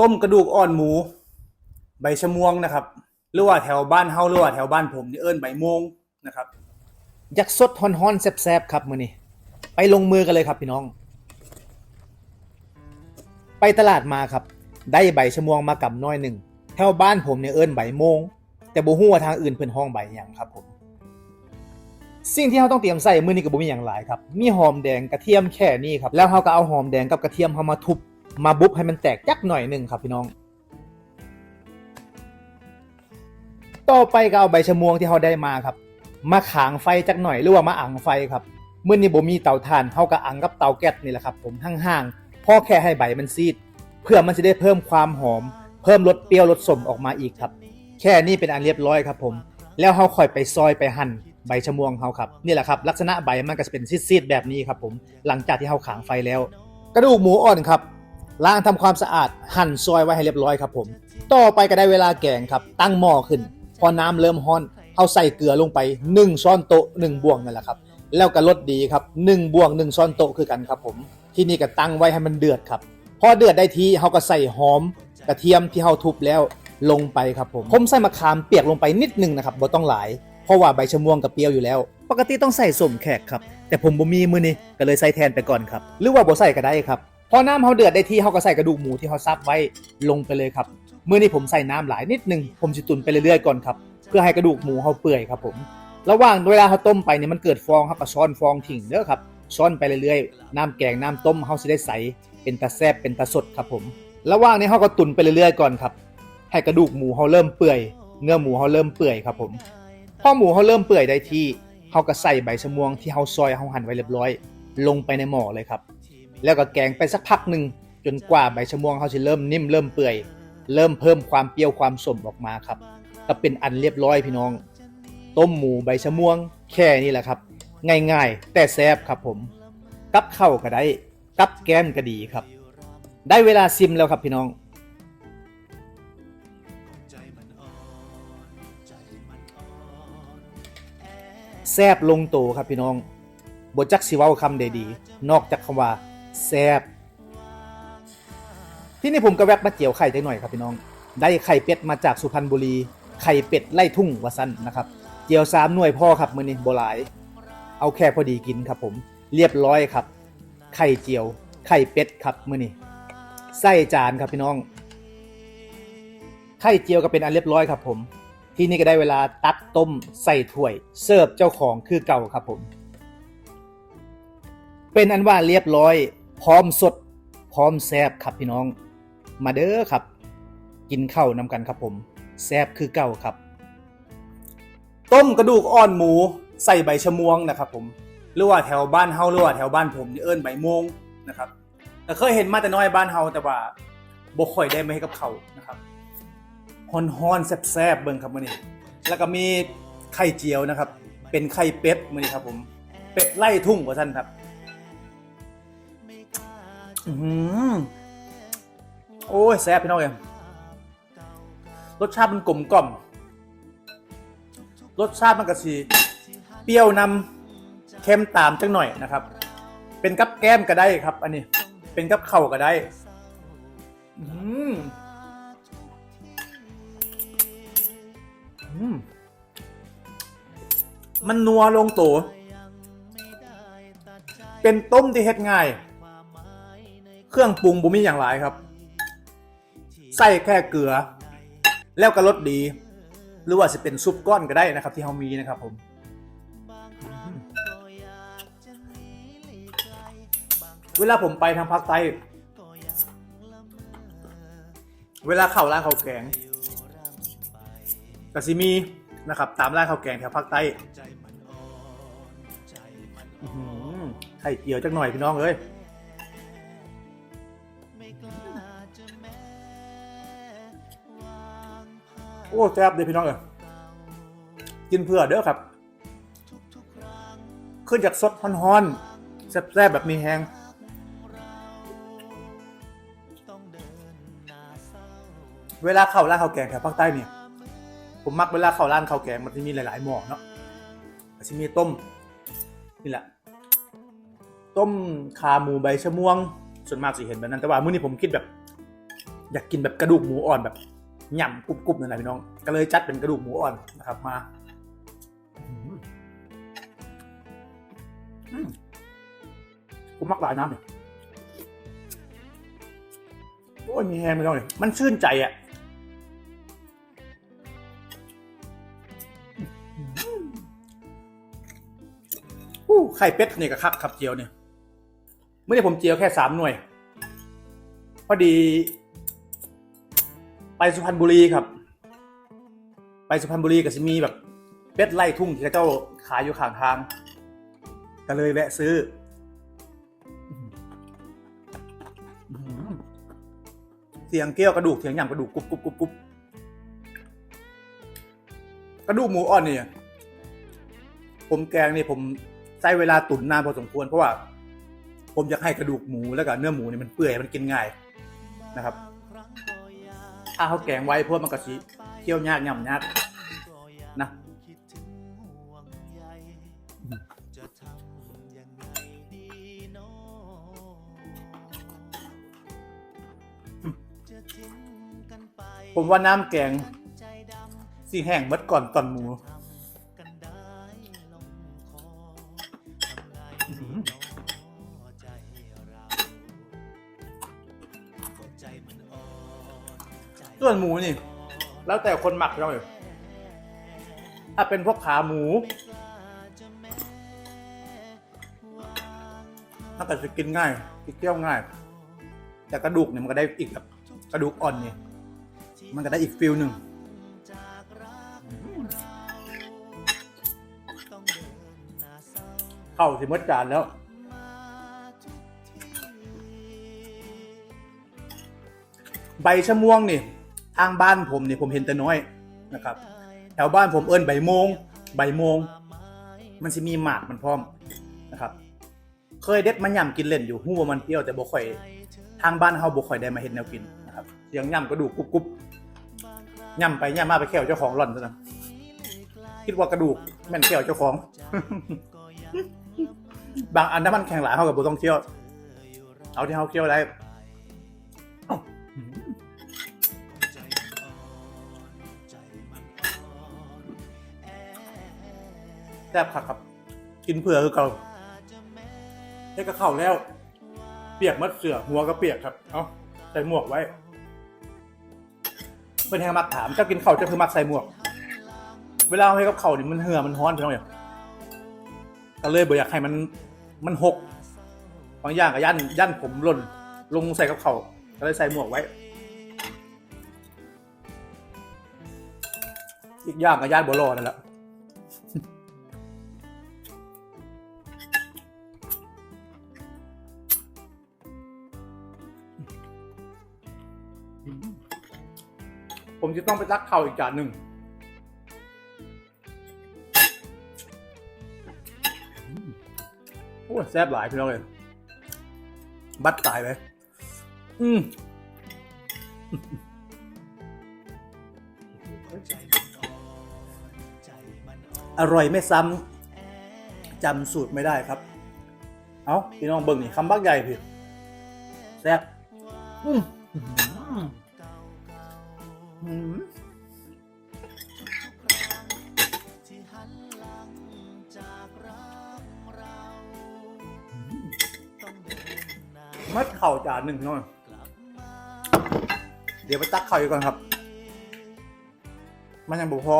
ต้มกระดูกอ่อนหมู ใบชะมวงนะครับ หรือว่าแถวบ้านเฮาหรือว่าแถวบ้านผมนี่เอิ้นใบมงนะครับยากสดฮ้อนๆแซ่บๆครับมื้อนี้ไปลงมือกันเลยครับพี่น้อง ไปตลาดมาครับ ได้ใบชะมวงมากำน้อยหนึ่งแถวบ้านผมเนี่ยเอิ้นใบโมง แต่บ่ฮู้ว่าทางอื่นเพิ่นห้องใบหยังครับผมสิ่งที่เราต้องเตรียมใส่มื้อนี้ก็บ่มีหยังหลายครับ มีหอมแดงกระเทียมแค่นี้ครับ แล้วเราก็เอาหอมแดงกับกระเทียมเฮามาทุบ มาบุบให้มันแตกจักหน่อยหนึ่งครับพี่น้อง ต่อไปก็เอาใบชะมวงที่เราได้มาครับ มาขางไฟจักหน่อยหรือว่ามาอังไฟครับเมื้อนี้บ่มีเตาถ่านเฮาก็อังกับเตาแก๊สนี่แหละครับผมห่างๆพ่อแค่ให้ใบมันซีด เพื่อมันจะได้เพิ่มความหอม เพิ่มรสเปรี้ยวรสสมออกมาอีกครับ แค่นี้เป็นอันเรียบร้อยครับผม แล้วเฮาค่อยไปซอยไปหั่นใบชะมวงเฮาครับนี่แหละครับลักษณะใบมันก็จะเป็นซีดๆแบบนี้ครับผมหลังจากที่เฮาขางไฟแล้ว กระดูกหมูอ่อนครับ ล้างทำความสะอาดหั่นซอยไว้ให้เรียบร้อยครับผม ต่อไปก็ได้เวลาแกงครับ ตั้งหม้อขึ้น พอน้ำเริ่มร้อนเอาใส่เกลือลงไป1ช้อนโต๊ะ1บวงนั่นแหละครับ แล้วก็รสดีครับ1บวง1ช้อนโต๊ะคือกันครับผม ที่นี่ก็ตั้งไว้ให้มันเดือดครับ พอเดือดได้ทีเขาก็ใส่หอม กระเทียมที่เขาทุบแล้วลงไปครับผมผมใส่มะขามเปียกลงไปนิดนึงนะครับบ่ต้องหลายเพราะว่าใบชะม่วงกับเปรี้ยวอยู่แล้ว ปกติต้องใส่สมแขกครับ แต่ผมบ่มีมือนี้ก็เลยใส่แทนไปก่อนครับ หรือว่าบ่ใส่ก็ได้ครับ พอน้ำเขาเดือดได้ที่เขาก็ใส่กระดูกหมูที่เขาซับไว้ลงไปเลยครับเมื้อนี้ผมใส่น้ำหลายนิดนึงผมจะตุนไปเรื่อยๆก่อนครับเพื่อให้กระดูกหมูเขาเปื่อยครับผมระหว่างเวลาเขาต้มไปเนี่ยมันเกิดฟองครับก็ช้อนฟองทิ้งเด้อครับช้อนไปเรื่อยๆ น้ำแกงน้ำต้มเขาจะได้ใสเป็นตาแซบเป็นตาสดครับผมระหว่างนี้เขาก็ตุนไปเรื่อยๆก่อนครับให้กระดูกหมูเขาเริ่มเปื่อย เนื้อหมูเขาเริ่มเปื่อยครับผมพอหมูเขาเริ่มเปื่อยได้ที่เขาก็ใส่ใบชะมวงที่เขาซอยเขาหั่นไว้เรียบร้อย ลงไปในหม้อเลยครับ แล้วก็แกงไปสักพักหนึ่งจนกว่าใบชะมวงเขาจะเริ่มนิ่มเริ่มเปื่อย เริ่มเพิ่มความเปรี้ยวความสมออกมาครับก็เป็นอันเรียบร้อยพี่น้อง ต้มหมูใบชะม่วง แค่นี้แหละครับ ง่ายๆ แต่แซ่บครับผม กับข้าวก็ได้ กับแก้มก็ดีครับ ได้เวลาซิมแล้วครับพี่น้องแซบลงโตครับพี่น้องบทจักสิว้าคำใดดี นอกจากคำว่า แซบที่นี่ผมก็แวะมาเจียวไข่จังหน่อยครับพี่น้อง ได้ไข่เป็ดมาจากสุพรรณบุรี ไข่เป็ดไล่ทุ่งวาสันนะครับ เจียวสามหน่วยพ่อครับมือนี้โบหลาย เอาแค่พอดีกินครับผม เรียบร้อยครับ ไข่เจียว ไข่เป็ดครับมือนี้ไส้จานครับพี่น้อง ไข่เจียวก็เป็นอันเรียบร้อยครับผม ที่นี่ก็ได้เวลาตักต้มใส่ถ้วย เสิร์ฟเจ้าของคือเก่าครับผม เป็นอันว่าเรียบร้อย พร้อมสด พร้อมแซบครับพี่น้อง มาเด้อครับ กินข้าวนำกันครับผม แซบคือเก่าครับ ต้มกระดูกอ่อนหมูใส่ใบชะมวงนะครับ ผมหรือว่าแถวบ้านเฮาหรือว่าแถวบ้านผมนี่เอิ้นใบมงนะครับแต่เคยเห็นมาแต่น้อยบ้านเฮาแต่ว่าบ่ค่อยได้มาให้กับเขานะครับฮอนๆแซบๆเบิ่งครับมื้อนี้ แล้วก็มีไข่เจียวนะครับ เป็นไข่เป็ดมื้อนี้ครับผม เป็ดไล่ทุ่งว่าซั่นครับ โอ้ยแซ่บพี่น้องเอ้ยรสชาติมันกลมกล่อม รสชาติมันก็สีเปรี้ยวนำเค็มตามจังหน่อยนะครับ เป็นกับแก้มก็ได้ครับ อันนี้ เป็นกับเข่าก็ได้อืมอืมมันนัวลงตัว เป็นต้มที่เฮ็ดง่าย เครื่องปรุงบุมีอย่างไรครับ ใส่แค่เกลือ แล้วก็รสดี หรือว่าจะเป็นซุปก้อนก็ได้นะครับ ที่เรามีนะครับผมเวลาผมไปทางภาคใต้ เวลาเข้าร้านข้าวแกงกสิมีนะครับ ตามร้านข้าวแกงแถวภาคใต้อื้อหือไข่เกี่ยวจักหน่อยพี่น้องเอ้ย อ้แซ่บเลยพี่น้องเอ้ยกินเพื่อเด้อครับ ขึ้นจากสดฮ้อนๆแซ่บๆแบบมีแฮงเวลาเข้าร้านข้าวแกงแถวภาคใต้เนี่ย ผมมักเวลาเข้าร้านข้าวแกงมันจะมีหลาย ๆ หม้อเนาะมันจะมีต้มนี่แหละ ต้มขาหมูใบชะม่วง ส่วนมากสิเห็นแบบนั้นแต่ว่ามื้อนี้ผมคิดแบบ อยากกินแบบกระดูกหมูอ่อนแบบ หย่ำกรุบๆนั่นแหละพี่น้อง ก็เลยจัดเป็นกระดูกหมูอ่อนนะครับมาอืมมักหลายน้ำเนี่ยโอ้ยมีแฮมไม่ต้องเลยมันชื่นใจอะอู้ไข่เป็ดเนี่ก็คักครับเจียวเนี่ย เมื่อนี้ผมเจียวแค่สามหน่วย พอดี สุพรรณบุรีครับ ไปสุพรรณบุรีก็จะมีแบบเป็ดไล่ทุ่งที่เจ้าขายอยู่ข้างทาง ก็เลยแวะซื้อเสียงเกี้ยวกระดูกเสียงหย่ำกระดูกกรุบกรุบกรุบกรุบกระดูกหมูอ่อนเนี่ยผมแกงนี่ผมใช้เวลาตุ๋นนานพอสมควรเพราะว่า ผมอยากให้กระดูกหมูแล้วก็เนื้อหมูเนี่ยมันเปื่อยมันกินง่ายนะครับ ถ้าเขาแกงไว้พวกมันก็สีเคี่ยวยากย่ำยากนะผมว่าน้ำแกงสีแห้งเมดก่อนตอนหมู ส่วนหมูนี่ แล้วแต่คนหมักเราเลยถ้าเป็นพวกขาหมูถ้าเกิดจะกินง่ายกินเคี่ยวง่าย แต่กระดูกเนี่ยมันก็ได้อีกแบบกระดูกอ่อนเนี่ยมันก็ได้อีกฟิลหนึ่งเข้าสิมดจานแล้วใบชะม่วงนี่ ทางบ้านผมเนี่ยผมเห็นแต่น้อยนะครับแถวบ้านผมเอิ้นใบโมงใบโมง มันจะมีหมากมันพร้อมนะครับ เคยเด็ดมันย่ำกินเล่นอยู่หู้ว่ามันเปรี้ยวแต่บ่ค่อยทางบ้านเฮาบ่ค่อยได้มาเห็นแนวกินนะครับเสียงย่ำกระดูกกรุบกรุบย่ำไปย่ำมาไปแขวเจ้าของหล่อนซะนะคิดว่ากระดูกแม่นแขวเจ้าของ บางอันถ้ามันแข็งหลายเฮากับบ่ต้องเคี่ยวเอาที่เฮาเคี่ยวได้ ซ่บคักครับ กินเผื่อคือเก่าให้กระเข้าแล้ว เปียกมัดเสือหัวก็เปียกครับ เอาใส่หมวกไว้ เป็นแหงมักถามเจ้ากินเข้าเจ้าคือมักใส่หมวก เวลาให้กับเข่าวนี่มันเหือมันฮ้อนพี่น้องเนี่ยก็เลยบ่อยากให้มันมันหกบางอย่างกับยันยันผมหล่นลงใส่กับเข่าก็เลยใส่หมวกไว้ อีกอย่างกับย่านบัวรอนั่นแหละ ผมจะต้องไปตักเข้าอีกจานหนึ่งโอ้แซ่บหลายพี่น้องเลยบัดตายเลยอืมอร่อยไม่ซ้ำจำสูตรไม่ได้ครับ เอาพี่น้องเบิ่งนี่คำบักใหญ่พี่แซ่บอืม อืมมัดเข่าจานหนึ่งหน่อยเดี๋ยวไปตักเข่าอีกก่อนครับ มันยังบุพอ